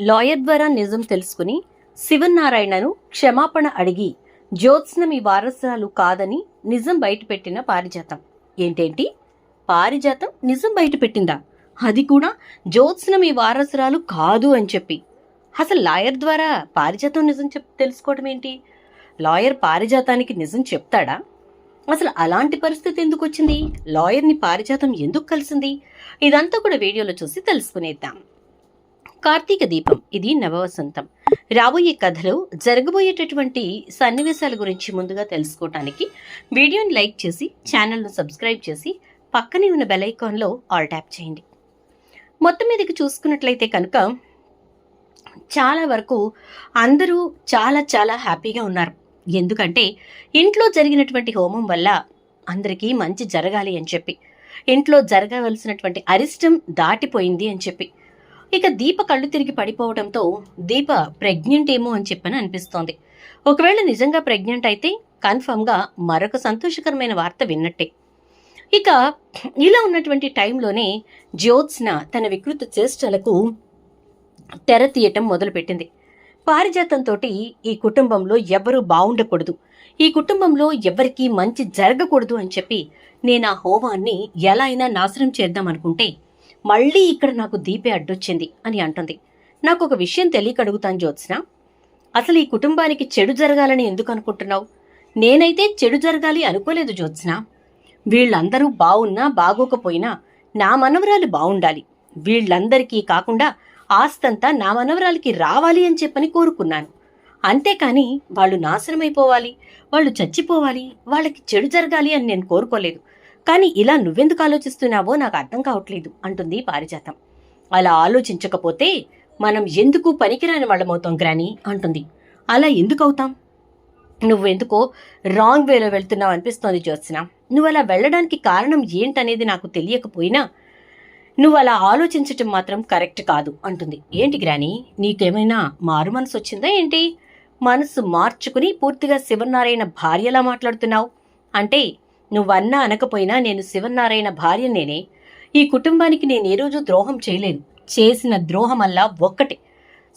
Lawyer ద్వారా నిజం తెలుసుకుని శివనారాయణను క్షమాపణ అడిగి జ్యోత్స్న మీ వారసురాలు కాదని నిజం బయటపెట్టిన పారిజాతం. ఏంటేంటి? పారిజాతం నిజం బయటపెట్టిందా? అది కూడా జ్యోత్స్న మీ వారసురాలు కాదు అని చెప్పి. అసలు లాయర్ ద్వారా పారిజాతం నిజం చెప్ తెలుసుకోవడం ఏంటి? లాయర్ పారిజాతానికి నిజం చెప్తాడా? అసలు అలాంటి పరిస్థితి ఎందుకు వచ్చింది లాయర్ని పారిజాతం ఎందుకు కలిసింది? ఇదంతా కూడా వీడియోలో చూసి తెలుసుకునేద్దాం. కార్తీక దీపం. ఇది నవవసంతం. రాబోయే కథలో జరగబోయేటటువంటి సన్నివేశాల గురించి ముందుగా తెలుసుకోవటానికి వీడియోని లైక్ చేసి ఛానల్ను సబ్స్క్రైబ్ చేసి పక్కనే ఉన్న బెల్ ఐకాన్లో ఆల్ ట్యాప్ చేయండి. మొత్తం మీదకి చూసుకున్నట్లయితే కనుక చాలా వరకు అందరూ చాలా చాలా హ్యాపీగా ఉన్నారు. ఎందుకంటే ఇంట్లో జరిగినటువంటి హోమం వల్ల అందరికీ మంచి జరగాలి అని చెప్పి ఇంట్లో జరగవలసినటువంటి అరిష్టం దాటిపోయింది అని చెప్పి ఇక దీప కళ్ళు తిరిగి పడిపోవడంతో దీప ప్రెగ్నెంట్ ఏమో అని చెప్పని అనిపిస్తోంది. ఒకవేళ నిజంగా ప్రెగ్నెంట్ అయితే కన్ఫర్మ్గా మరొక సంతోషకరమైన వార్త విన్నట్టే. ఇక ఇలా ఉన్నటువంటి టైంలోనే జ్యోత్స్న తన వికృత చేష్టలకు తెర తీయటం మొదలుపెట్టింది. పారిజాతంతో ఈ కుటుంబంలో ఎవరు బాగుండకూడదు ఈ కుటుంబంలో ఎవరికీ మంచి జరగకూడదు అని చెప్పి నేను ఆ హోమాన్ని ఎలా అయినా నాశనం చేద్దాం అనుకుంటే మళ్ళీ ఇక్కడ నాకు దీపే అడ్డొచ్చింది అని అంటుంది. నాకు ఒక విషయం తెలియక అడుగుతాను జ్యోత్స్న. అసలు ఈ కుటుంబానికి చెడు జరగాలని ఎందుకు అనుకుంటున్నావు? నేనైతే చెడు జరగాలి అనుకోలేదు జ్యోత్స్న. వీళ్ళందరూ బాగున్నా బాగోకపోయినా నా మనవరాలు బాగుండాలి వీళ్ళందరికీ కాకుండా ఆస్తంతా నా మనవరాలకి రావాలి అని చెప్పని కోరుకున్నాను. అంతేకాని వాళ్ళు నాశనమైపోవాలి వాళ్ళు చచ్చిపోవాలి వాళ్ళకి చెడు జరగాలి అని నేను కోరుకోలేదు. కానీ ఇలా నువ్వెందుకు ఆలోచిస్తున్నావో నాకు అర్థం కావట్లేదు అంటుంది పారిజాతం. అలా ఆలోచించకపోతే మనం ఎందుకు పనికిరాని వాళ్ళమవుతాం గ్రాని అంటుంది. అలా ఎందుకు అవుతాం? నువ్వెందుకో రాంగ్ వేలో వెళ్తున్నావు అనిపిస్తోంది జ్యోత్స్న. నువ్వు అలా వెళ్ళడానికి కారణం ఏంటనేది నాకు తెలియకపోయినా నువ్వు అలా ఆలోచించటం మాత్రం కరెక్ట్ కాదు అంటుంది. ఏంటి గ్రాని నీకేమైనా మారు మనసు వచ్చిందా ఏంటి? మనసు మార్చుకుని పూర్తిగా శివనారాయణ భార్యలా మాట్లాడుతున్నావు. అంటే నువ్వన్నా అనకపోయినా నేను శివనారాయణ భార్య నేనే ఈ కుటుంబానికి నేను ఏ రోజు ద్రోహం చేయలేదు చేసిన ద్రోహమల్లా ఒక్కటే.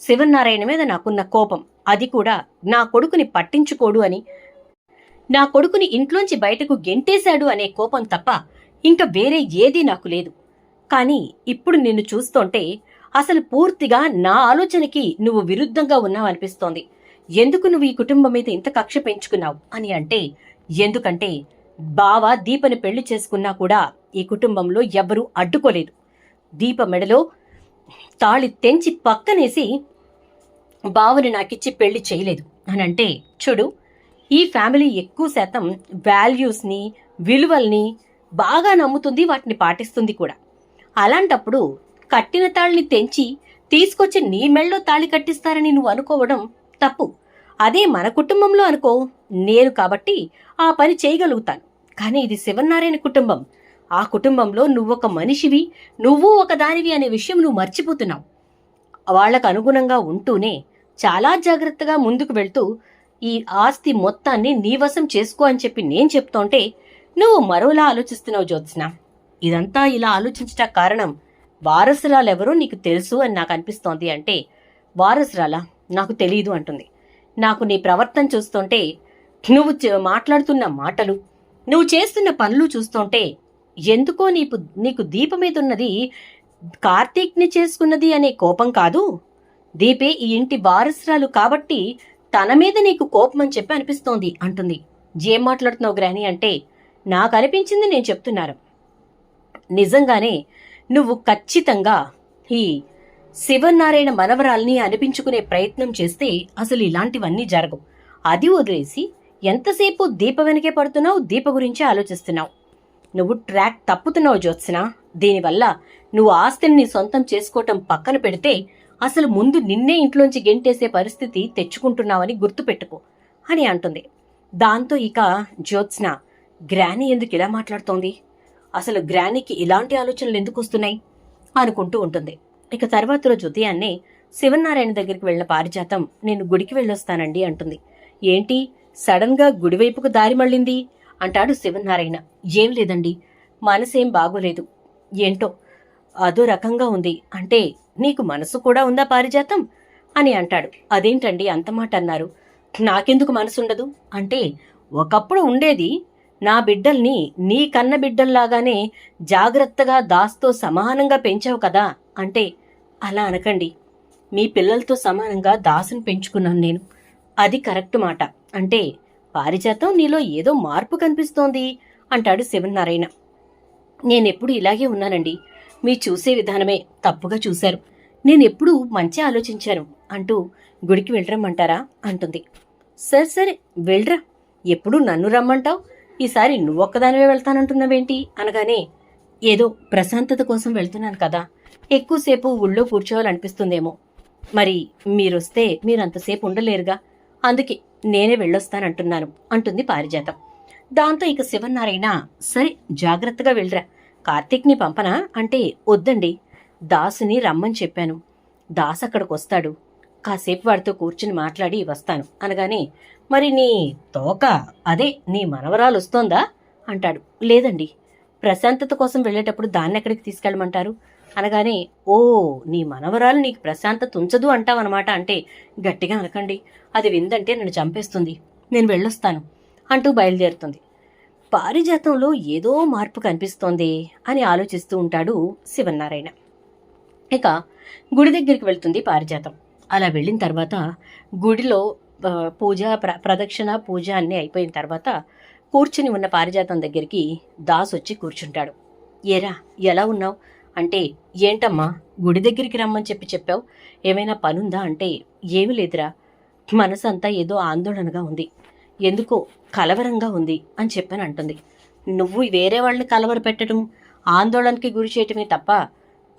శివనారాయణ మీద నాకున్న కోపం. అది కూడా నా కొడుకుని పట్టించుకోడు అని. నా కొడుకుని ఇంట్లోంచి బయటకు గెంటేశాడు అనే కోపం తప్ప ఇంకా వేరే ఏదీ నాకు లేదు. కానీ ఇప్పుడు నిన్ను చూస్తుంటే అసలు పూర్తిగా నా ఆలోచనకి నువ్వు విరుద్ధంగా ఉన్నావనిపిస్తోంది. ఎందుకు నువ్వు ఈ కుటుంబం మీద ఇంత కక్ష పెంచుకున్నావు అని అంటే ఎందుకంటే బావ దీపని పెళ్ళి చేసుకున్నా కూడా ఈ కుటుంబంలో ఎవ్వరూ అడ్డుకోలేదు. దీప మెడలో తాళి తెంచి పక్కనేసి బావని నాకిచ్చి పెళ్ళి చేయలేదు. అని అంటే చూడు ఈ ఫ్యామిలీ ఎక్కువ శాతం వాల్యూస్ని విలువల్ని బాగా నమ్ముతుంది వాటిని పాటిస్తుంది కూడా. అలాంటప్పుడు కట్టిన తాళిని తెంచి తీసుకొచ్చి నీ మెళ్ళలో తాళి కట్టిస్తారని నువ్వు అనుకోవడం తప్పు. అదే మన కుటుంబంలో అనుకో. నేను కాబట్టి ఆ పని చేయగలుగుతాను. కానీ ఇది శివనారాయణ కుటుంబం. ఆ కుటుంబంలో నువ్వొక మనిషివి నువ్వు ఒక దానివి అనే విషయం నువ్వు మర్చిపోతున్నావు. వాళ్ళకు అనుగుణంగా ఉంటూనే చాలా జాగ్రత్తగా ముందుకు వెళ్తూ ఈ ఆస్తి మొత్తాన్ని నీవసం చేసుకో అని చెప్పి నేను చెప్తుంటే నువ్వు మరోలా ఆలోచిస్తున్నావు జ్యోత్స్న. ఇదంతా ఇలా ఆలోచించట కారణం వారసురాలెవరో నీకు తెలుసు అని నాకు అనిపిస్తోంది అంటే వారసురాలా? నాకు తెలియదు అంటుంది. నాకు నీ ప్రవర్తన చూస్తుంటే నువ్వు మాట్లాడుతున్న మాటలు నువ్వు చేస్తున్న పనులు చూస్తుంటే ఎందుకో నీకు నీకు దీప మీదున్నది కార్తీక్ని చేసుకున్నది అనే కోపం కాదు. దీపే ఈ ఇంటి వారసురాలు కాబట్టి తన మీద నీకు కోపం అని చెప్పి అనిపిస్తోంది అంటుంది. ఏం మాట్లాడుతున్నావు గ్రాని అంటే నాకు అనిపించింది నేను చెప్తున్నాను. నిజంగానే నువ్వు ఖచ్చితంగా ఈ శివనారాయణ మనవరాల్ని అనిపించుకునే ప్రయత్నం చేస్తే అసలు ఇలాంటివన్నీ జరగవు. అది వదిలేసి ఎంతసేపు దీప వెనకే పడుతున్నావు? దీప గురించి ఆలోచిస్తున్నావు. నువ్వు ట్రాక్ తప్పుతున్నావు జ్యోత్స్న. దీనివల్ల నువ్వు ఆస్తిని నీ సొంతం చేసుకోవటం పక్కన పెడితే అసలు ముందు నిన్నే ఇంట్లోంచి గెంటేసే పరిస్థితి తెచ్చుకుంటున్నావని గుర్తుపెట్టుకో అని అంటుంది. దాంతో ఇక జ్యోత్స్న గ్రానీ ఎందుకు ఇలా మాట్లాడుతోంది? అసలు గ్రానీకి ఇలాంటి ఆలోచనలు ఎందుకు వస్తున్నాయి? అనుకుంటూ ఉంటుంది. ఇక తర్వాత రోజు ఉదయాన్నే శివనారాయణ దగ్గరికి వెళ్ళిన పారిజాతం నేను గుడికి వెళ్ళొస్తానండి అంటుంది. ఏంటి? సడన్గా గుడివైపుకు దారి మళ్ళింది అంటాడు శివనారాయణ. ఏం లేదండి మనసేం బాగోలేదు. ఏంటో అదో రకంగా ఉంది. అంటే నీకు మనసు కూడా ఉందా పారిజాతం? అని అంటాడు. అదేంటండి అంత మాట అన్నారు. నాకెందుకు మనసుండదు? అంటే ఒకప్పుడు ఉండేది నా బిడ్డల్ని నీ కన్న బిడ్డల్లాగానే జాగ్రత్తగా దాస్తో సమానంగా పెంచావు కదా? అంటే అలా అనకండి. మీ పిల్లలతో సమానంగా దాసును పెంచుకున్నాను నేను. అది కరెక్ట్ మాట. అంటే పారిజాతం నీలో ఏదో మార్పు కనిపిస్తోంది అంటాడు శివనారాయణ. నేనెప్పుడు ఇలాగే ఉన్నానండి. మీ చూసే విధానమే తప్పుగా చూశారు. నేనెప్పుడు మంచి ఆలోచించాను అంటూ గుడికి వెళ్ళరమ్మంటారా? అంటుంది. సరే సరే వెళ్ళరా. ఎప్పుడు నన్ను రమ్మంటావు? ఈసారి నువ్వొక్కదానివే వెళ్తానంటున్నావేంటి? అనగానే ఏదో ప్రశాంతత కోసం వెళ్తున్నాను కదా. ఎక్కువసేపు ఊళ్ళో కూర్చోవాలనిపిస్తుందేమో. మరి మీరొస్తే మీరంతసేపు ఉండలేరుగా. అందుకే నేనే వెళ్ళొస్తానంటున్నాను అంటుంది పారిజాతం. దాంతో ఇక శివన్నారాయణ సరే జాగ్రత్తగా వెళ్ళరా. కార్తీక్ని పంపనా? అంటే వద్దండి. దాసుని రమ్మని చెప్పాను. దాస్ అక్కడికి వస్తాడు కాసేపు వాడితో కూర్చుని మాట్లాడి వస్తాను. అనగానే మరి నీ తోక అదే నీ మనవరాలు వస్తోందా అంటాడు. లేదండి. ప్రశాంతత కోసం వెళ్ళేటప్పుడు దాన్ని ఎక్కడికి తీసుకెళ్ళమంటారు? అనగానే ఓ నీ మనవరాలు నీకు ప్రశాంతత ఉంచదు అంటావన్నమాట అంటే గట్టిగా అనకండి. అది విందంటే నన్ను చంపేస్తుంది. నేను వెళ్ళొస్తాను అంటూ బయలుదేరుతుంది. పారిజాతంలో ఏదో మార్పు కనిపిస్తోంది అని ఆలోచిస్తూ ఉంటాడు శివనారాయణ ఇక గుడి దగ్గరికి వెళ్తుంది పారిజాతం. అలా వెళ్ళిన తర్వాత గుడిలో పూజ ప్ర ప్రదక్షిణ పూజ అన్నీ అయిపోయిన తర్వాత కూర్చుని ఉన్న పారిజాతం దగ్గరికి దాస్ వచ్చి కూర్చుంటాడు. ఏరా ఎలా ఉన్నావు? అంటే ఏంటమ్మా గుడి దగ్గరికి రమ్మని చెప్పి చెప్పావు? ఏమైనా పనుందా? అంటే ఏమీ లేదురా. మనసంతా ఏదో ఆందోళనగా ఉంది. ఎందుకో కలవరంగా ఉంది అని చెప్పని అంటుంది. నువ్వు వేరే వాళ్ళని కలవర పెట్టడం ఆందోళనకి గురి చేయటమే తప్ప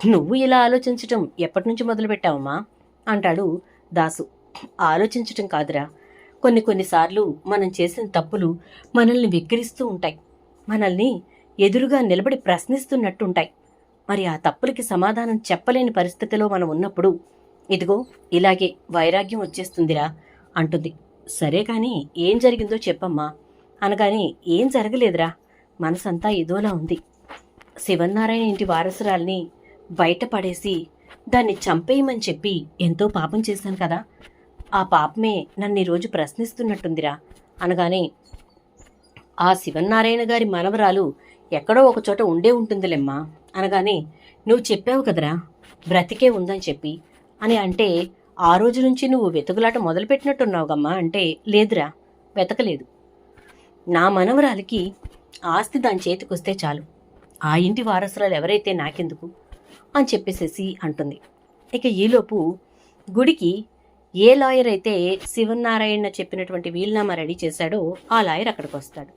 నువ్వు ఇలా ఆలోచించటం ఎప్పటి నుంచి మొదలుపెట్టావమ్మా? అంటాడు దాసు. ఆలోచించటం కాదురా. కొన్ని కొన్నిసార్లు మనం చేసిన తప్పులు మనల్ని వెక్కిరిస్తూ ఉంటాయి. మనల్ని ఎదురుగా నిలబడి ప్రశ్నిస్తున్నట్టుంటాయి. మరి ఆ తప్పులకి సమాధానం చెప్పలేని పరిస్థితిలో మనం ఉన్నప్పుడు ఇదిగో ఇలాగే వైరాగ్యం వచ్చేస్తుందిరా అంటుంది. సరే కానీ ఏం జరిగిందో చెప్పమ్మా. అనగానే ఏం జరగలేదురా. మనసంతా ఏదోలా ఉంది. శివన్నారాయణ ఇంటి వారసురాల్ని బయట పడేసి దాన్ని చంపేయమని చెప్పి ఎంతో పాపం చేశాను కదా. ఆ పాపమే నన్ను ఈరోజు ప్రశ్నిస్తున్నట్టుందిరా. అనగానే ఆ శివన్నారాయణ గారి మనవరాలు ఎక్కడో ఒకచోట ఉండే ఉంటుందిలేమ్మా. అనగానే నువ్వు చెప్పావు కదరా బ్రతికే ఉందని చెప్పి. అని అంటే ఆ రోజు నుంచి నువ్వు వెతుకులాట మొదలుపెట్టినట్టున్నావుగమ్మా. అంటే లేదురా వెతకలేదు. నా మనవరాలికి ఆస్తి దాని చేతికొస్తే చాలు. ఆ ఇంటి వారసురాలు ఎవరైతే నాకెందుకు? అని చెప్పేసేసి అంటుంది. ఇక ఈలోపు గుడికి ఏ లాయర్ అయితే శివనారాయణ చెప్పినటువంటి వీలునామా రెడీ చేశాడో ఆ లాయర్ అక్కడికి వస్తాడు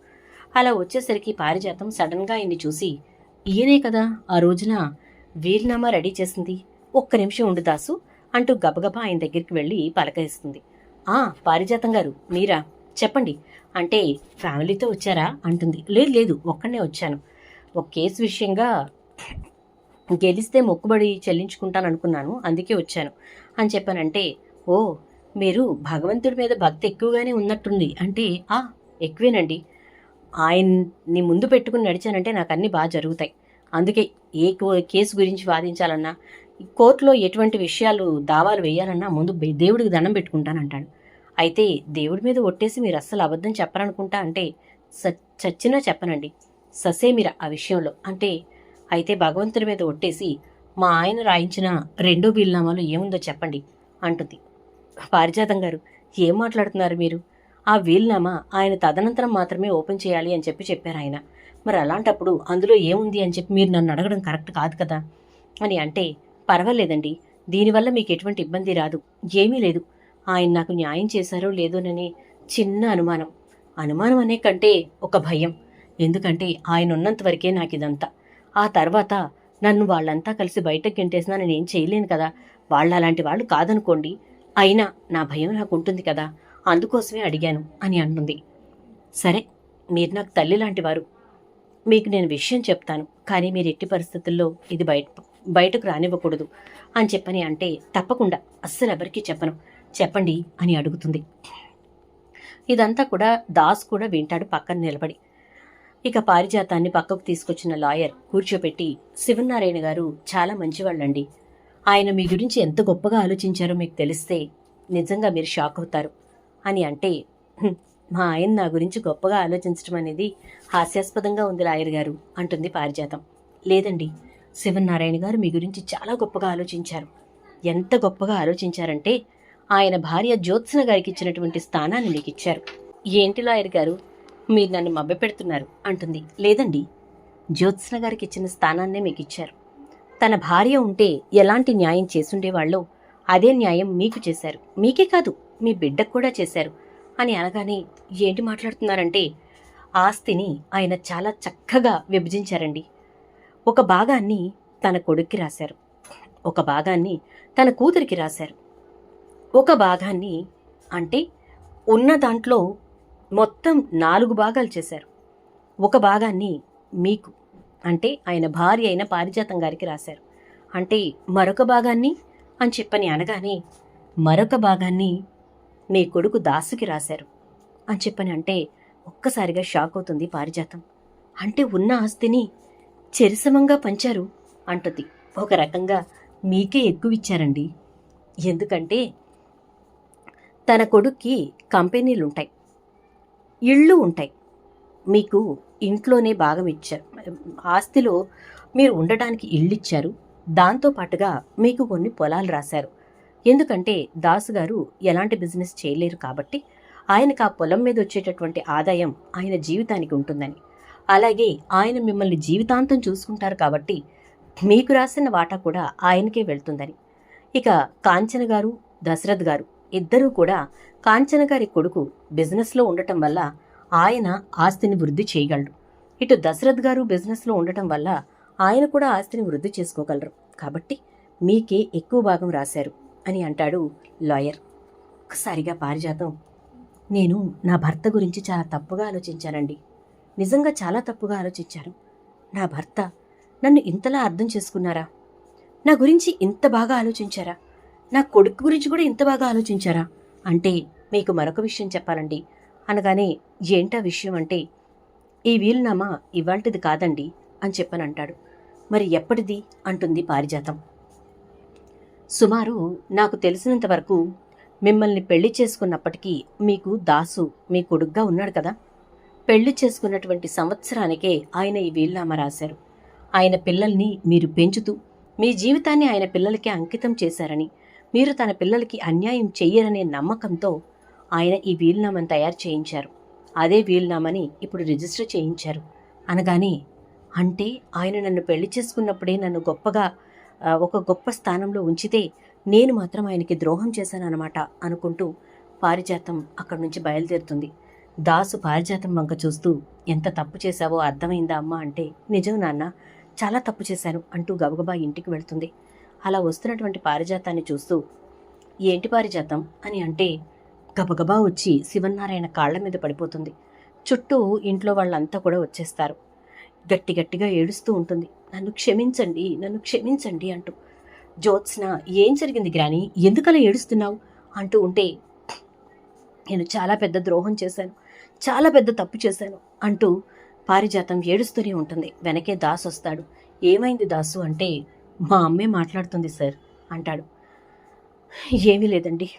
అలా వచ్చేసరికి పారిజాతం సడన్గా ఆయన్ని చూసి ఈయనే కదా ఆ రోజున వీలునామా రెడీ చేసింది. ఒక్క నిమిషం ఉండు దాసు అంటూ గబగబా ఆయన దగ్గరికి వెళ్ళి పలకరిస్తుంది. ఆ పారిజాతం గారు మీరా? చెప్పండి. అంటే ఫ్యామిలీతో వచ్చారా? అంటుంది. లేదు లేదు ఒక్కనే వచ్చాను. ఒక కేసు విషయంగా గెలిస్తే మొక్కుబడి చెల్లించుకుంటాను అనుకున్నాను అందుకే వచ్చాను. అని చెప్పానంటే ఓ మీరు భగవంతుడి మీద భక్తి ఎక్కువగానే ఉన్నట్టుంది. అంటే ఆ ఎక్కువేనండి. ఆయన్ని ముందు పెట్టుకుని నడిచానంటే నాకు అన్నీ బాగా జరుగుతాయి. అందుకే ఏ కో- కేసు గురించి వాదించాలన్నా కోర్టులో ఎటువంటి విషయాలు దావాలు వేయాలన్నా ముందు దేవుడికి దండం పెట్టుకుంటానంటాడు. అయితే దేవుడి మీద ఒట్టేసి మీరు అస్సలు అబద్ధం చెప్పరనుకుంటా అంటే స చచ్చినా చెప్పనండి. ససేమిర ఆ విషయంలో. అంటే అయితే భగవంతుడి మీద ఒట్టేసి మా ఆయన రాయించిన రెండో వీలునామాలో ఏముందో చెప్పండి అంటుంది. పారిజాతం గారు ఏం మాట్లాడుతున్నారు మీరు? ఆ వీల్నామా ఆయన తదనంతరం మాత్రమే ఓపెన్ చేయాలి అని చెప్పి చెప్పారు ఆయన. మరి అలాంటప్పుడు అందులో ఏముంది అని చెప్పి మీరు నన్ను అడగడం కరెక్ట్ కాదు కదా? అని అంటే పర్వాలేదండి. దీనివల్ల మీకు ఎటువంటి ఇబ్బంది రాదు. ఏమీ లేదు. ఆయన నాకు న్యాయం చేశారో లేదోనని చిన్న అనుమానం. అనుమానం అనే కంటే ఒక భయం. ఎందుకంటే ఆయన ఉన్నంత వరకే నాకు ఇదంతా. ఆ తర్వాత నన్ను వాళ్ళంతా కలిసి బయటకు గెంటేసినా నేను ఏం చేయలేను కదా? వాళ్ళు అలాంటి వాళ్ళు కాదనుకోండి. అయినా నా భయం నాకు ఉంటుంది కదా? అందుకోసమే అడిగాను అని అంటుంది. సరే మీరు నాకు తల్లి లాంటివారు. మీకు నేను విషయం చెప్తాను కానీ మీరు ఎట్టి పరిస్థితుల్లో ఇది బయట బయటకు రానివ్వకూడదు అని చెప్పని అంటే తప్పకుండా అస్సలు ఎవరికీ చెప్పను. చెప్పండి అని అడుగుతుంది. ఇదంతా కూడా దాస్ కూడా వింటాడు పక్కన నిలబడి. ఇక పారిజాతాన్ని పక్కకు తీసుకొచ్చిన లాయర్ కూర్చోపెట్టి శివనారాయణ గారు చాలా మంచివాళ్ళండి. ఆయన మీ గురించి ఎంత గొప్పగా ఆలోచించారో మీకు తెలిస్తే నిజంగా మీరు షాక్ అవుతారు. అని అంటే మా ఆయన నా గురించి గొప్పగా ఆలోచించడం అనేది హాస్యాస్పదంగా ఉంది లాయర్ గారు అంటుంది పారిజాతం. లేదండి శివనారాయణ గారు మీ గురించి చాలా గొప్పగా ఆలోచించారు. ఎంత గొప్పగా ఆలోచించారంటే ఆయన భార్య జ్యోత్సన గారికి ఇచ్చినటువంటి స్థానాన్ని మీకు ఇచ్చారు. ఏంటి లాయర్ గారు? మీరు నన్ను మభ్యపెడుతున్నారు అంటుంది. లేదండి జ్యోత్సన గారికి ఇచ్చిన స్థానాన్నే మీకు ఇచ్చారు. తన భార్య ఉంటే ఎలాంటి న్యాయం చేసుండేవాళ్ళో అదే న్యాయం మీకు చేశారు. మీకే కాదు మీ బిడ్డకు కూడా చేశారు. అని అనగానే ఏంటి మాట్లాడుతున్నారంటే ఆస్తిని ఆయన చాలా చక్కగా విభజించారండి. ఒక భాగాన్ని తన కొడుక్కి రాశారు. ఒక భాగాన్ని తన కూతురికి రాశారు. ఒక భాగాన్ని అంటే ఉన్న దాంట్లో మొత్తం నాలుగు భాగాలు చేశారు. ఒక భాగాన్ని మీకు అంటే ఆయన భార్య అయిన పారిజాతం గారికి రాశారు. అంటే మరొక భాగాన్ని అని చెప్పని అనగానే మరొక భాగాన్ని మీ కొడుకు దాసుకి రాశారు. అని చెప్పని అంటే ఒక్కసారిగా షాక్ అవుతుంది పారిజాతం. అంటే ఉన్న ఆస్తిని చెరిసమంగా పంచారు అంటుంది. ఒక రకంగా మీకే ఎక్కువ ఇచ్చారండి ఎందుకంటే తన కొడుక్కి కంపెనీలు ఉంటాయి ఇళ్ళు ఉంటాయి. మీకు ఇంట్లోనే భాగం ఇచ్చారు ఆస్తిలో మీరు ఉండడానికి ఇల్లు ఇచ్చారు దాంతో పాటుగా మీకు కొన్ని పొలాలు రాశారు. ఎందుకంటే దాసు గారు ఎలాంటి బిజినెస్ చేయలేరు కాబట్టి ఆయనకు ఆ పొలం మీద వచ్చేటటువంటి ఆదాయం ఆయన జీవితానికి ఉంటుందని. అలాగే ఆయన మిమ్మల్ని జీవితాంతం చూసుకుంటారు కాబట్టి మీకు రాసిన వాటా కూడా ఆయనకే వెళ్తుందని. ఇక కాంచన గారు దశరథ్ గారు ఇద్దరూ కూడా కాంచన గారి కొడుకు బిజినెస్లో ఉండటం వల్ల ఆయన ఆస్తిని వృద్ధి చేయగలరు. ఇటు దశరథ్ గారు బిజినెస్లో ఉండటం వల్ల ఆయన కూడా ఆస్తిని వృద్ధి చేసుకోగలరు. కాబట్టి మీకే ఎక్కువ భాగం రాశారు. అని అంటాడు లాయర్. ఒక్కసారిగా పారిజాతం. నేను నా భర్త గురించి చాలా తప్పుగా ఆలోచించానండి. నిజంగా చాలా తప్పుగా ఆలోచించాను నా భర్త నన్ను ఇంతలా అర్థం చేసుకున్నారా? నా గురించి ఇంత బాగా ఆలోచించారా? నా కొడుకు గురించి కూడా ఇంత బాగా ఆలోచించారా? అంటే మీకు మరొక విషయం చెప్పాలండి. అనగానే ఏంటా విషయం అంటే ఈ వీలునామా ఇవాల్టిది కాదండి అని చెప్పని అంటాడు మరి ఎప్పటిది? అంటుంది పారిజాతం. సుమారు నాకు తెలిసినంత వరకు మిమ్మల్ని పెళ్ళి చేసుకున్నప్పటికీ మీకు దాసు మీ కొడుగ్గా ఉన్నాడు కదా. పెళ్ళి చేసుకున్నటువంటి సంవత్సరానికే ఆయన ఈ వీలునామా రాశారు. ఆయన పిల్లల్ని మీరు పెంచుతూ మీ జీవితాన్ని ఆయన పిల్లలకి అంకితం చేశారని మీరు తన పిల్లలకి అన్యాయం చెయ్యరనే నమ్మకంతో ఆయన ఈ వీలునామాను తయారు చేయించారు. అదే వీలునామాని ఇప్పుడు రిజిస్టర్ చేయించారు. అనగానే అంటే ఆయన నన్ను పెళ్ళి చేసుకున్నప్పుడే నన్ను గొప్పగా ఒక గొప్ప స్థానంలో ఉంచితే నేను మాత్రం ఆయనకి ద్రోహం చేశానన్నమాట అనుకుంటూ పారిజాతం అక్కడి నుంచి బయలుదేరుతుంది. దాసు పారిజాతం వంక చూస్తూ ఎంత తప్పు చేశావో అర్థమైందా అమ్మ? అంటే నిజం నాన్న చాలా తప్పు చేశాను అంటూ గబగబా ఇంటికి వెళ్తుంది. అలా వస్తున్నటువంటి పారిజాతాన్ని చూస్తూ ఏంటి పారిజాతం? అని అంటే గబగబా వచ్చి శివనారాయణ కాళ్ళ మీద పడిపోతుంది. చుట్టూ ఇంట్లో వాళ్ళంతా కూడా వచ్చేస్తారు. గట్టి గట్టిగా ఏడుస్తూ ఉంటుంది. నన్ను క్షమించండి నన్ను క్షమించండి అంటూ. జ్యోత్స్న ఏం జరిగింది గ్రాని? ఎందుకలా ఏడుస్తున్నావు? అంటూ ఉంటే నేను చాలా పెద్ద ద్రోహం చేశాను చాలా పెద్ద తప్పు చేశాను అంటూ పారిజాతం ఏడుస్తూనే ఉంటుంది. వెనకే దాసు వస్తాడు. ఏమైంది దాసు? అంటే మా అమ్మే మాట్లాడుతుంది సార్ అంటాడు. ఏమీ లేదండి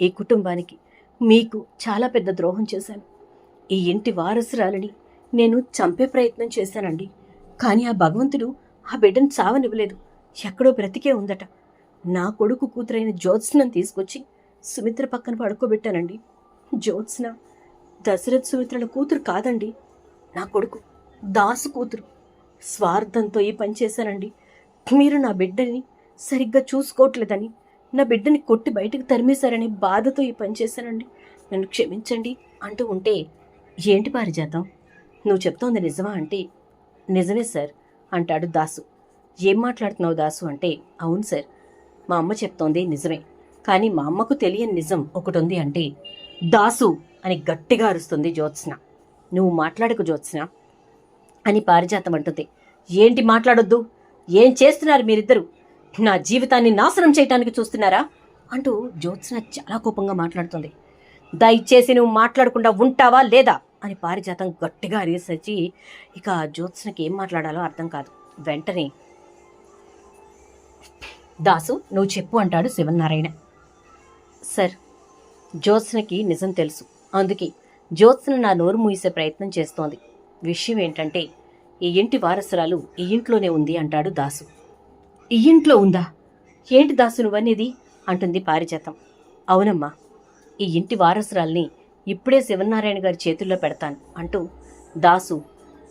ఈ కుటుంబానికి మీకు చాలా పెద్ద ద్రోహం చేశాను. ఈ ఇంటి వారసురాలని నేను చంపే ప్రయత్నం చేశానండి. కానీ ఆ భగవంతుడు ఆ బిడ్డను చావనివ్వలేదు. ఎక్కడో బ్రతికే ఉందట. నా కొడుకు కూతురైన జ్యోత్స్నను తీసుకొచ్చి సుమిత్ర పక్కన పడుకోబెట్టానండి. జ్యోత్స్న దశరథ్ సుమిత్రల కూతురు కాదండి. నా కొడుకు దాసు కూతురు. స్వార్థంతో ఈ పని చేశానండి. మీరు నా బిడ్డని సరిగ్గా చూసుకోవట్లేదని నా బిడ్డని కొట్టి బయటకు తరిమేశారని బాధతో ఈ పని చేశానండి. నన్ను క్షమించండి అంటూ ఉంటే ఏంటి పారిజాతం? నువ్వు చెప్తోంది నిజమా అంటే నిజమే సార్ అంటాడు దాసు. ఏం మాట్లాడుతున్నావు దాసు అంటే అవును సార్ మా అమ్మ చెప్తోంది నిజమే. కానీ మా అమ్మకు తెలియని నిజం ఒకటి ఉంది అంటే దాసు అని గట్టిగా అరుస్తుంది జ్యోత్స్న. నువ్వు మాట్లాడకు జ్యోత్స్న అని పారిజాతం అంటుంది. ఏంటి మాట్లాడొద్దు? ఏం చేస్తున్నారు మీరిద్దరు? నా జీవితాన్ని నాశనం చేయటానికి చూస్తున్నారా? అంటూ జ్యోత్స్న చాలా కోపంగా మాట్లాడుతుంది. దయచేసి నువ్వు మాట్లాడకుండా ఉంటావా లేదా? అని పారిజాతం గట్టిగా అరిసచ్చి ఇక జ్యోత్స్నకి ఏం మాట్లాడాలో అర్థం కాదు. వెంటనే దాసు నువ్వు చెప్పు అంటాడు శివనారాయణ సార్ జ్యోత్స్నకి నిజం తెలుసు. అందుకే జ్యోత్స్న నా నోరు మూసే ప్రయత్నం చేస్తోంది. విషయం ఏంటంటే ఈ ఇంటి వారసురాలు ఈ ఇంట్లోనే ఉంది అంటాడు దాసు. ఈ ఇంట్లో ఉందా? ఏంటి దాసు నువ్వనేది? అంటుంది పారిజాతం. అవునమ్మా ఈ ఇంటి వారసురాల్ని ఇప్పుడే శివనారాయణ గారి చేతుల్లో పెడతాను అంటూ దాసు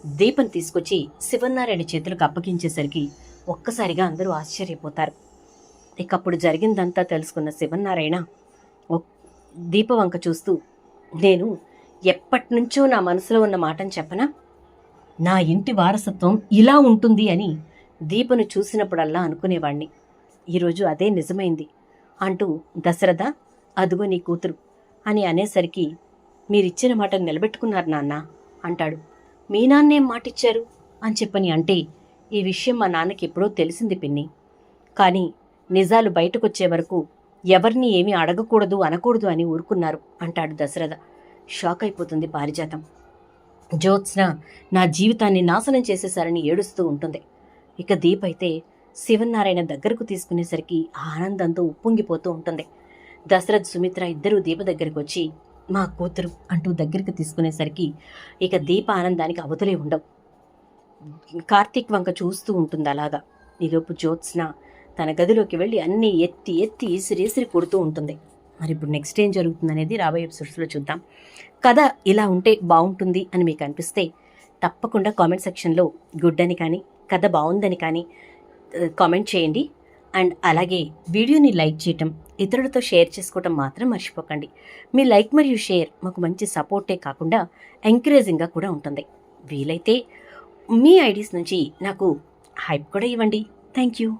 దీపం తీసుకొచ్చి శివనారాయణ చేతులకు అప్పగించేసరికి ఒక్కసారిగా అందరూ ఆశ్చర్యపోతారు. ఇకప్పుడు జరిగిందంతా తెలుసుకున్న శివనారాయణ ఒక్- దీపవంక చూస్తూ నేను ఎప్పటినుంచో నా మనసులో ఉన్న మాటను చెప్పనా? నా ఇంటి వారసత్వం ఇలా ఉంటుంది అని దీపను చూసినప్పుడల్లా అనుకునేవాణ్ణి. ఈరోజు అదే నిజమైంది అంటూ దశరథ అదుగో నీ కూతురు. అని అనేసరికి మీరిచ్చిన మాట నిలబెట్టుకున్నారు నాన్న అంటాడు. మీ నాన్నేం మాటిచ్చారు? అని చెప్పని అంటే ఈ విషయం మా నాన్నకి ఎప్పుడో తెలిసింది పిన్ని. కానీ నిజాలు బయటకొచ్చే వరకు ఎవరిని ఏమీ అడగకూడదు అనకూడదు అని ఊరుకున్నారు అంటాడు దశరథ. షాక్ అయిపోతుంది పారిజాతం. జ్యోత్స్న నా జీవితాన్ని నాశనం చేసేశారని ఏడుస్తూ ఉంటుంది. ఇక దీప్ అయితే శివనారాయణ దగ్గరకు తీసుకునేసరికి ఆనందంతో ఉప్పొంగిపోతూ ఉంటుంది. దశరథ్ సుమిత్ర ఇద్దరూ దీప దగ్గరికి వచ్చి మా కూతురు అంటూ దగ్గరికి తీసుకునేసరికి ఇక దీప ఆనందానికి అవతులే ఉండవు కార్తీక్ వంక చూస్తూ ఉంటుంది అలాగా. ఈలోపు జ్యోత్స్న తన గదిలోకి వెళ్ళి అన్నీ ఎత్తి ఎత్తి ఇసిరి ఇసిరి కొడుతూ ఉంటుంది. మరి ఇప్పుడు నెక్స్ట్ ఏం జరుగుతుంది అనేది రాబోయే ఎపిసోడ్స్లో చూద్దాం. కథ ఇలా ఉంటే బాగుంటుంది అని మీకు అనిపిస్తే తప్పకుండా కామెంట్ సెక్షన్లో గుడ్ అని కానీ కథ బాగుందని కానీ కామెంట్ చేయండి. అండ్ అలాగే వీడియోని లైక్ చేయటం ఇతరులతో షేర్ చేసుకోవటం మాత్రం మర్చిపోకండి. మీ లైక్ మరియు షేర్ మాకు మంచి సపోర్టే కాకుండా ఎంకరేజింగ్గా కూడా ఉంటుంది. వీలైతే మీ ఐడీస్ నుంచి నాకు హైప్ కూడా ఇవ్వండి. Thank you